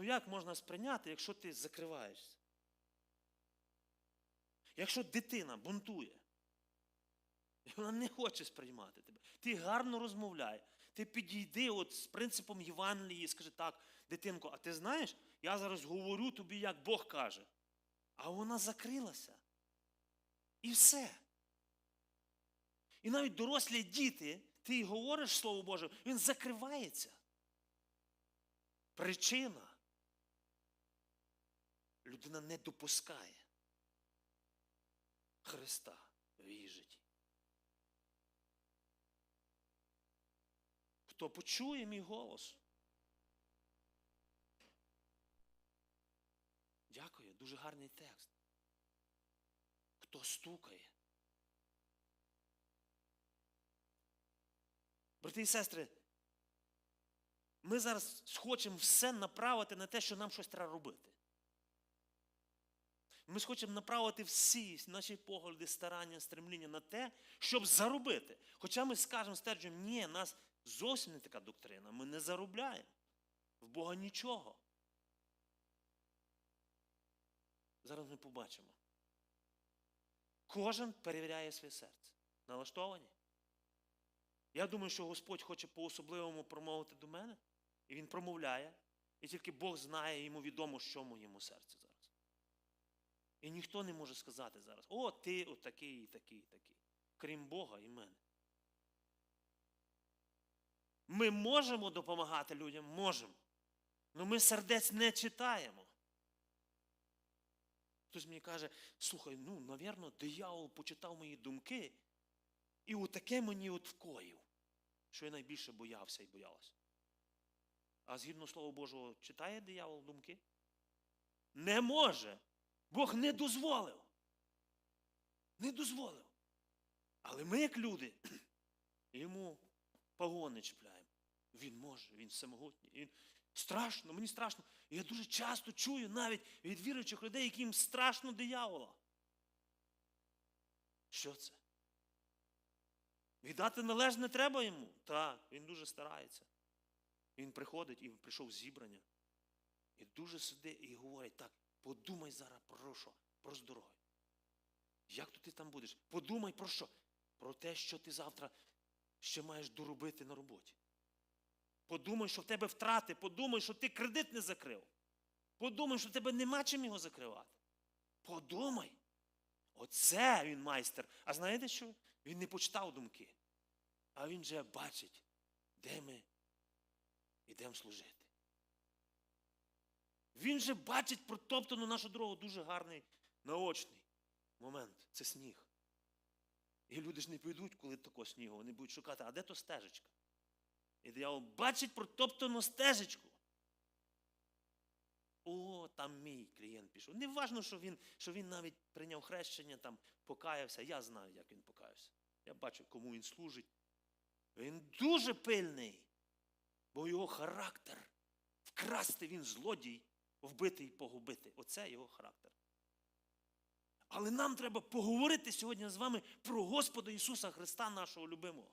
Ну як можна сприйняти, якщо ти закриваєшся? Якщо дитина бунтує, і вона не хоче сприймати тебе, ти гарно розмовляй, ти підійди от з принципом Євангелії і скажи так, дитинко, а ти знаєш, я зараз говорю тобі, як Бог каже. А вона закрилася. І все. І навіть дорослі діти, ти говориш Слово Боже, він закривається. Причина. Людина не допускає Христа в її житті. Хто почує мій голос? Дякую, дуже гарний текст. Хто стукає? Брати і сестри, ми зараз хочемо все направити на те, що нам щось треба робити. Ми хочемо направити всі наші погляди, старання, стремління на те, щоб заробити. Хоча ми скажемо, стверджуємо, ні, нас зовсім не така доктрина. Ми не заробляємо. В Бога нічого. Зараз ми побачимо. Кожен перевіряє своє серце. Налаштовані? Я думаю, що Господь хоче по-особливому промовити до мене, і Він промовляє, і тільки Бог знає, йому відомо, що в моєму серці. І ніхто не може сказати зараз, о, ти отакий, і такий, такий. Крім Бога і мене. Ми можемо допомагати людям, можемо. Але ми сердець не читаємо. Хтось мені каже, слухай, ну, навірно, диявол почитав мої думки, і отаке мені от вкоїв, що я найбільше боявся і боялася. А згідно Слова Божого, читає диявол думки? Не може. Бог не дозволив. Не дозволив. Але ми, як люди, йому погони чіпляємо. Він може, він всемогутній. Він страшно, мені страшно. Я дуже часто чую навіть від віруючих людей, яким страшно диявола. Що це? Віддати належне треба йому? Так, він дуже старається. Він приходить і прийшов зібрання. І дуже сидить і говорить, так, подумай зараз про що? Про здоров'я. Як то ти там будеш? Подумай про що? Про те, що ти завтра ще маєш доробити на роботі. Подумай, що в тебе втрати, подумай, що ти кредит не закрив. Подумай, що в тебе нема чим його закривати. Подумай. Оце він майстер. А знаєте що? Він не почитав думки, а він вже бачить, де ми йдемо служити. Він же бачить протоптану нашу дорогу дуже гарний наочний момент. Це сніг. І люди ж не підуть, коли тако снігу, вони будуть шукати, а де то стежечка? І диявол бачить протоптану стежечку. О, там мій клієнт пішов. Не важно, що він, що він навіть прийняв хрещення, там покаявся. Я знаю, як він покаявся. Я бачу, кому він служить. Він дуже пильний, бо його характер вкрасти він злодій, вбити і погубити. Оце його характер. Але нам треба поговорити сьогодні з вами про Господа Ісуса Христа, нашого любимого.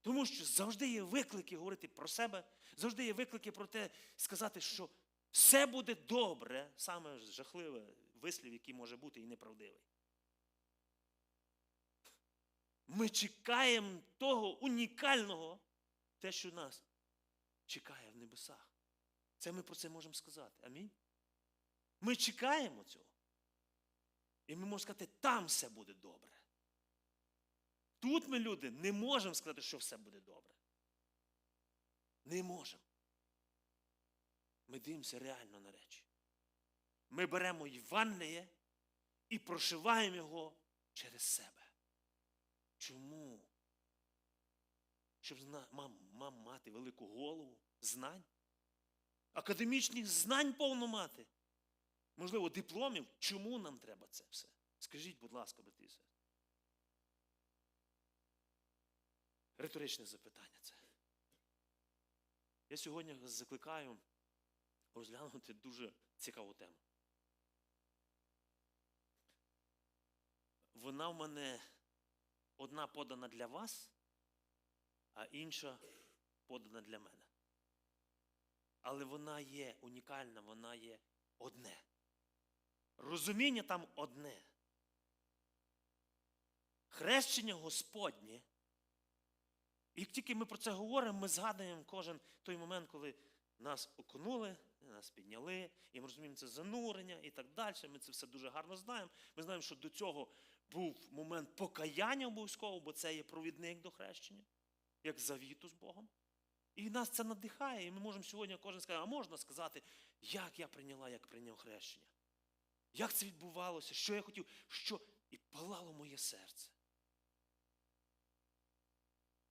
Тому що завжди є виклики говорити про себе, завжди є виклики про те, сказати, що все буде добре, саме жахливе вислів, який може бути і неправдивий. Ми чекаємо того унікального, те, що нас чекає в небесах. Це ми про це можемо сказати. Амінь. Ми чекаємо цього. І ми можемо сказати, там все буде добре. Тут ми, люди, не можемо сказати, що все буде добре. Не можемо. Ми дивимося реально на речі. Ми беремо Євангеліє і прошиваємо його через себе. Чому? Щоб мам мати велику голову, знань. Академічних знань повно мати. Можливо, дипломів. Чому нам треба це все? Скажіть, будь ласка, брати і сестри. Риторичне запитання це. Я сьогодні закликаю розглянути дуже цікаву тему. Вона в мене одна подана для вас, а інша подана для мене. Але вона є унікальна, вона є одне. Розуміння там одне. Хрещення Господнє. І як тільки ми про це говоримо, ми згадуємо кожен той момент, коли нас окунули, нас підняли, і ми розуміємо, це занурення і так далі. Ми це все дуже гарно знаємо. Ми знаємо, що до цього був момент покаяння обов'язково, бо це є провідник до хрещення, як завіту з Богом. І нас це надихає, і ми можемо сьогодні кожен сказати, а можна сказати, як я прийняла, як прийняв хрещення. Як це відбувалося, що я хотів, що і палало моє серце.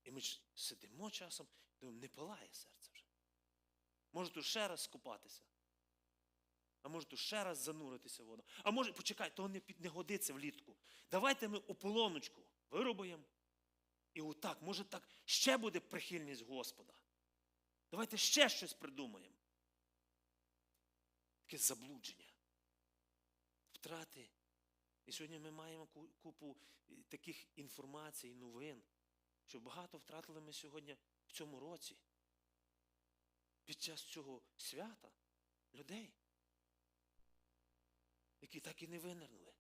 І ми ж сидимо часом, думаємо, не палає серце вже. Може тут ще раз скупатися. А може тут ще раз зануритися в воду. А може, почекай, то не, не годиться влітку. Давайте ми ополоночку виробимо. І отак, може так ще буде прихильність Господа. Давайте ще щось придумаємо. Таке заблудження. Втрати. І сьогодні ми маємо купу е, таких інформацій, новин, що багато втратили ми сьогодні в цьому році. Під час цього свята людей, які так і не винирнули.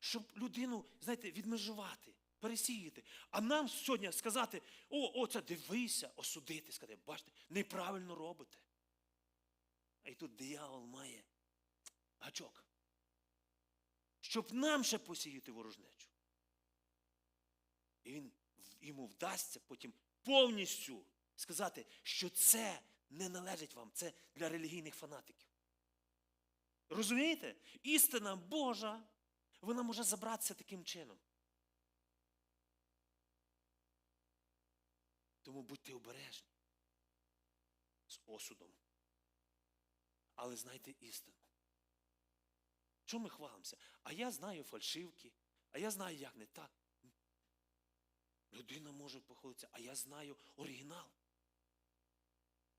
Щоб людину, знаєте, відмежувати, пересіяти. А нам сьогодні сказати, о, о, це дивися, осудити, сказати, бачите, неправильно робите. А і тут диявол має гачок. Щоб нам ще посіяти ворожнечу. І він йому вдасться потім повністю сказати, що це не належить вам, це для релігійних фанатиків. Розумієте? Істина Божа, вона може забратися таким чином. Тому будьте обережні з осудом. Але знайте істину. Що ми хвалимося? А я знаю фальшивки, а я знаю, як не так. Людина може похвалитися, а я знаю оригінал.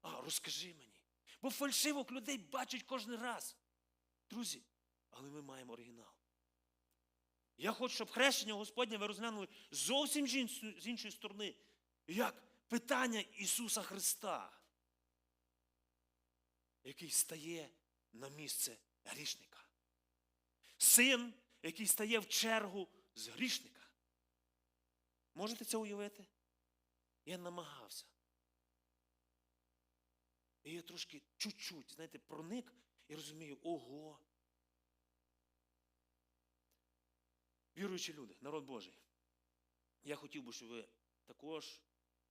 А, розкажи мені. Бо фальшивок людей бачать кожен раз. Друзі, але ми маємо оригінал. Я хочу, щоб хрещення Господнє ви розглянули зовсім з іншої сторони, як питання Ісуса Христа, який стає на місце грішника. Син, який стає в чергу з грішника. Можете це уявити? Я намагався. І я трошки чуть-чуть, знаєте, проник і розумію, ого. Віруючі люди, народ Божий. Я хотів би, щоб ви також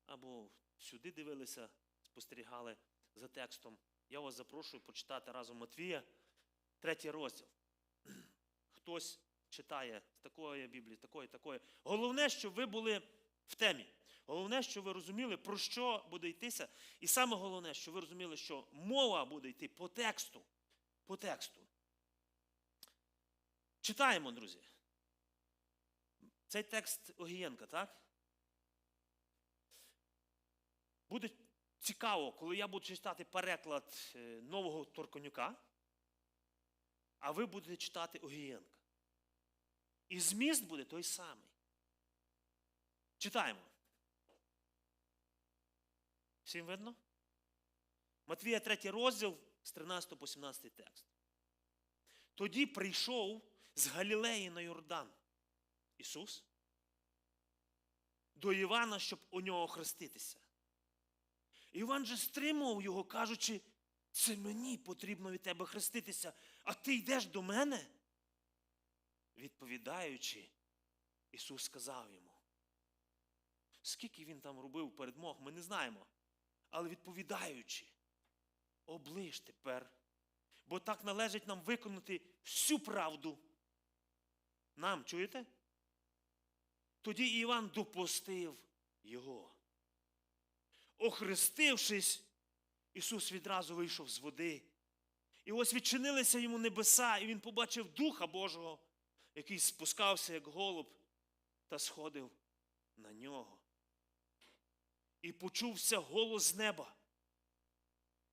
або сюди дивилися, спостерігали за текстом. Я вас запрошую почитати разом Матвія, третій розділ. Хтось читає з такої Біблії, з такої, такої. Головне, щоб ви були в темі. Головне, щоб ви розуміли, про що буде йтися. І саме головне, щоб ви розуміли, що мова буде йти по тексту. По тексту. Читаємо, друзі. Цей текст Огієнка, так? Буде цікаво, коли я буду читати переклад е, нового Торконюка, а ви будете читати Огієнка. І зміст буде той самий. Читаємо. Всім видно? Матвія 3 розділ з 13 по 17 текст. Тоді прийшов з Галілеї на Йордан Ісус до Івана, щоб у нього хреститися. Іван же стримував його, кажучи, це мені потрібно від тебе хреститися, а ти йдеш до мене? Відповідаючи, Ісус сказав йому. Скільки він там робив передмог, ми не знаємо. Але відповідаючи, оближ тепер, бо так належить нам виконати всю правду. Нам, чуєте? Тоді Іван допустив його. Охрестившись, Ісус відразу вийшов з води. І ось відчинилися йому небеса, і він побачив Духа Божого, який спускався, як голуб, та сходив на нього. І почувся голос з неба.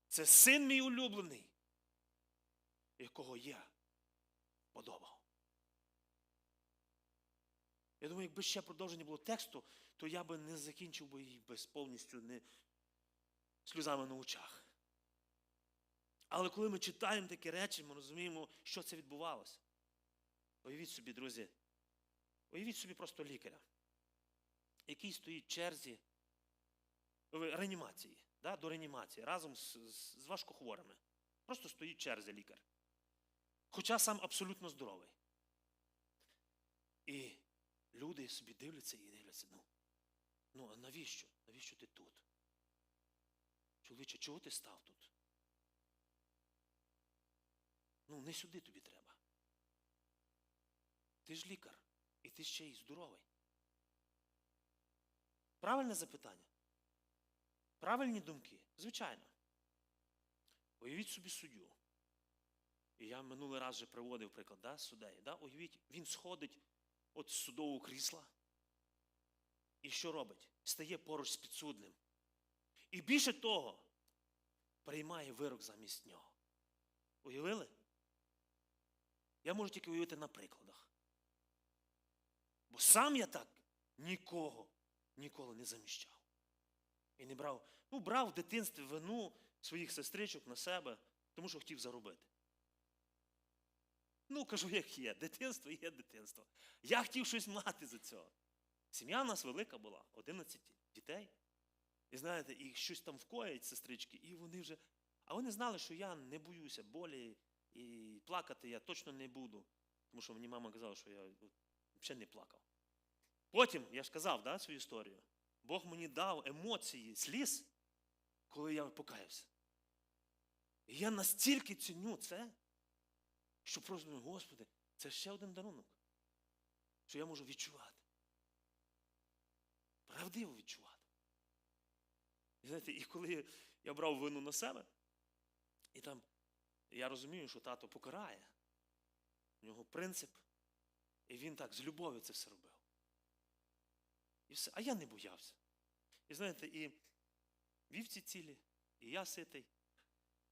Це син мій улюблений, якого я подобав. Я думаю, якби ще продовження було тексту, то я би не закінчив би її без повністю не, сльозами на очах. Але коли ми читаємо такі речі, ми розуміємо, що це відбувалося. Уявіть собі, друзі, уявіть собі просто лікаря, який стоїть в черзі реанімації, да, до реанімації разом з, з, з важкохворими. Просто стоїть в черзі лікар. Хоча сам абсолютно здоровий. І люди собі дивляться і дивляться, ну, ну а навіщо? Навіщо ти тут? Чоловіче, чого ти став тут? Ну, не сюди тобі треба. Ти ж лікар, і ти ще й здоровий. Правильне запитання? Правильні думки? Звичайно. Уявіть собі суддю. І я минулий раз вже приводив приклад да, суддеї. Да? Уявіть, він сходить от з судового крісла. І що робить? Стає поруч з підсудним. І більше того, приймає вирок замість нього. Уявили? Я можу тільки уявити на прикладах. Бо сам я так нікого ніколи не заміщав. І не брав, ну, брав в дитинстві вину своїх сестричок на себе, тому що хотів заробити. Ну, кажу, як є. Дитинство є дитинство. Я хотів щось мати за цього. Сім'я в нас велика була, 11 дітей. І знаєте, і щось там вкоять сестрички, і вони вже. А вони знали, що я не боюся болі, і плакати я точно не буду. Тому що мені мама казала, що я взагалі не плакав. Потім, я ж казав да, свою історію, Бог мені дав емоції, сліз, коли я покаявся. І я настільки ціню це, що просто Господи, це ще один дарунок, що я можу відчувати. Правдиво відчувати. І знаєте, і коли я брав вину на себе, і там я розумію, що тато покарає. У нього принцип, і він так з любов'ю це все робив. І все. А я не боявся. І знаєте, і вівці цілі, і я ситий.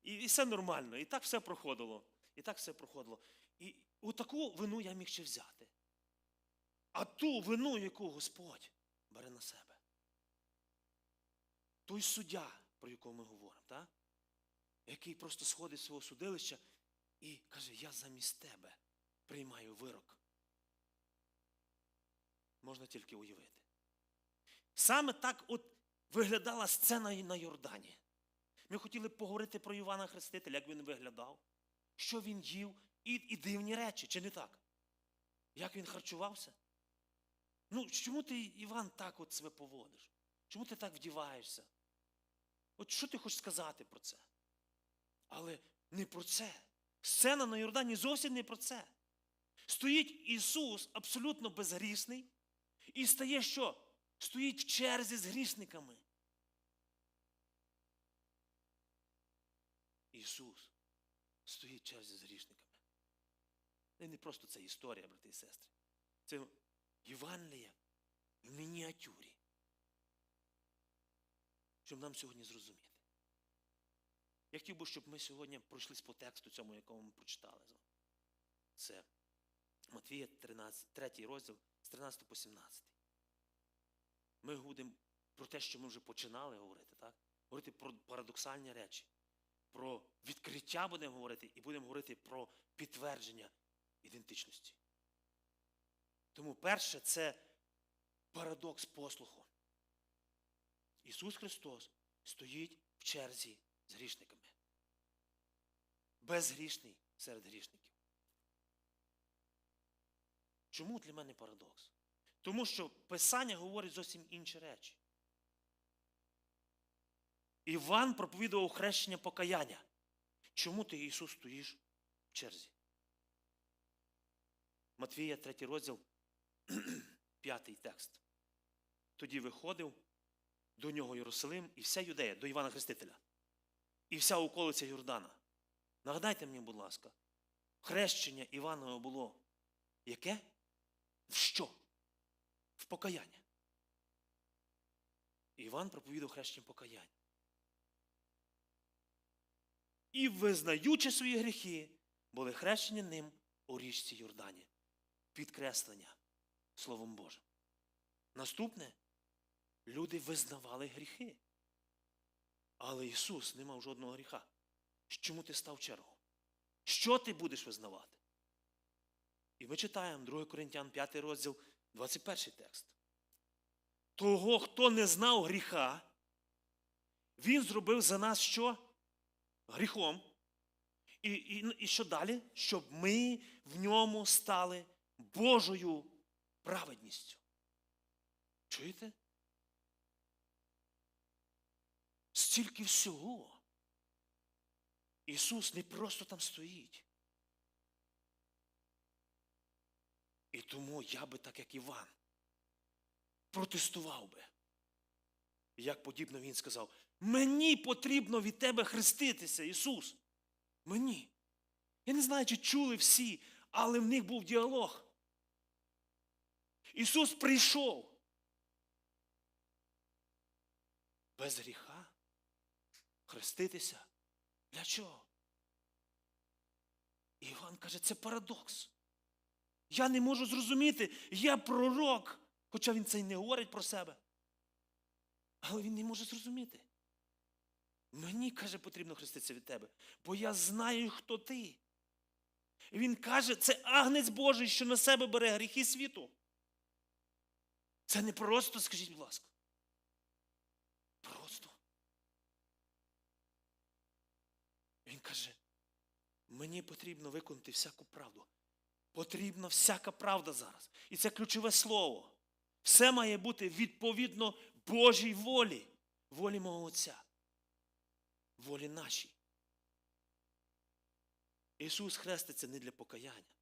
І, і все нормально. І так все проходило. І так все проходило. І отаку вину я міг ще взяти. А ту вину, яку Господь бере на себе. Той суддя, про якого ми говоримо, так? який просто сходить з свого судилища і каже, я замість тебе приймаю вирок. Можна тільки уявити. Саме так от виглядала сцена на Йордані. Ми хотіли б поговорити про Івана Хрестителя, як він виглядав, що він їв, і, і дивні речі, чи не так? Як він харчувався? Ну, чому ти, Іван, так от себе поводиш? Чому ти так вдіваєшся? От що ти хочеш сказати про це? Але не про це. Сцена на Йордані зовсім не про це. Стоїть Ісус абсолютно безгрішний, і стає що? Стоїть в черзі з грішниками. Ісус стоїть в черзі з грішниками. Це не просто це історія, брати і сестри. Це Євангелія в мініатюрі. Щоб нам сьогодні зрозуміти. Я хотів би, щоб ми сьогодні пройшлись по тексту цьому, якому ми прочитали. Це Матвія 13, 3 розділ з 13 по 17. Ми будемо про те, що ми вже починали говорити, так? Говорити про парадоксальні речі, про відкриття будемо говорити, і будемо говорити про підтвердження ідентичності. Тому перше це парадокс послуху. Ісус Христос стоїть в черзі з грішниками. Безгрішний серед грішників. Чому для мене парадокс? Тому що Писання говорить зовсім інші речі. Іван проповідував хрещення покаяння. Чому ти, Ісус, стоїш в черзі? Матвія, 3 розділ, п'ятий текст. Тоді виходив до нього Єрусалим і вся юдея, до Івана Хрестителя. І вся околиця Йордана. Нагадайте мені, будь ласка, хрещення Іванове було яке? В що? В покаяння. Іван проповідав хрещення покаяння. І, визнаючи свої гріхи, були хрещені ним у річці Йордані. Підкреслення Словом Божим. Наступне люди визнавали гріхи. Але Ісус не мав жодного гріха. Чому ти став в чергу? Що ти будеш визнавати? І ми читаємо 2 Коринтян 5 розділ, 21 текст. Того, хто не знав гріха, він зробив за нас що? Гріхом. І, і, і що далі? Щоб ми в ньому стали Божою праведністю. Чуєте? Стільки всього. Ісус не просто там стоїть. І тому я би, так як Іван, протестував би. Як подібно він сказав, мені потрібно від тебе хреститися, Ісус. Мені. Я не знаю, чи чули всі, але в них був діалог. Ісус прийшов. Без гріха. Хреститися. Для чого? І Іван каже, це парадокс. Я не можу зрозуміти, я пророк, хоча він це й не говорить про себе. Але він не може зрозуміти. Мені, каже, потрібно хреститися від тебе, бо я знаю, хто ти. І він каже, це агнець Божий, що на себе бере гріхи світу. Це не просто, скажіть, будь ласка. Просто. Він каже, мені потрібно виконати всяку правду. Потрібна всяка правда зараз. І це ключове слово. Все має бути відповідно Божій волі, волі мого Отця, волі нашій. Ісус хреститься не для покаяння.